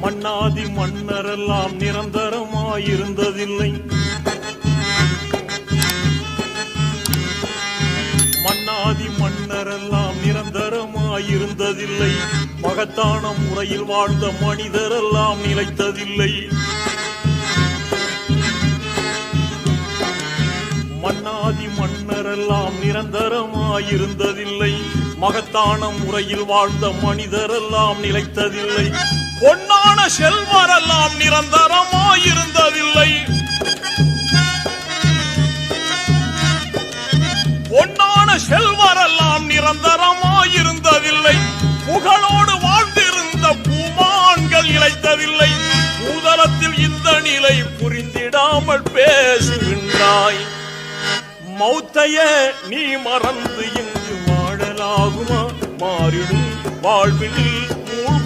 மன்னாதி மன்னரெல்லாம் நிரந்தரமாயிருந்ததில்லை. மன்னாதி மன்னரெல்லாம் நிரந்தரமாயிருந்ததில்லை. மகத்தான முறையில் வாழ்ந்த மனிதரெல்லாம் நிலைத்ததில்லை. மன்னாதி மன்னரெல்லாம் நிரந்தரமாயிருந்ததில்லை. மகத்தான முறையில் வாழ்ந்த மனிதரெல்லாம் நிலைத்ததில்லை. பொன்னான செல்வரெல்லாம் நிரந்தரமாயிருந்ததில்லை. பொன்னான செல்வரெல்லாம் நிரந்தரமாயிருந்ததில்லை. புகழோடு வாழ்ந்திருந்த பூமான்கள் இழைத்ததில்லை. பூதலத்தில் இந்த நிலை புரிந்திடாமல் பேசுகின்றாய். மௌத்தைய நீ மறந்து இங்கு வாழலாகுமா? மாறிடும் வாழ்வில் மூழ்க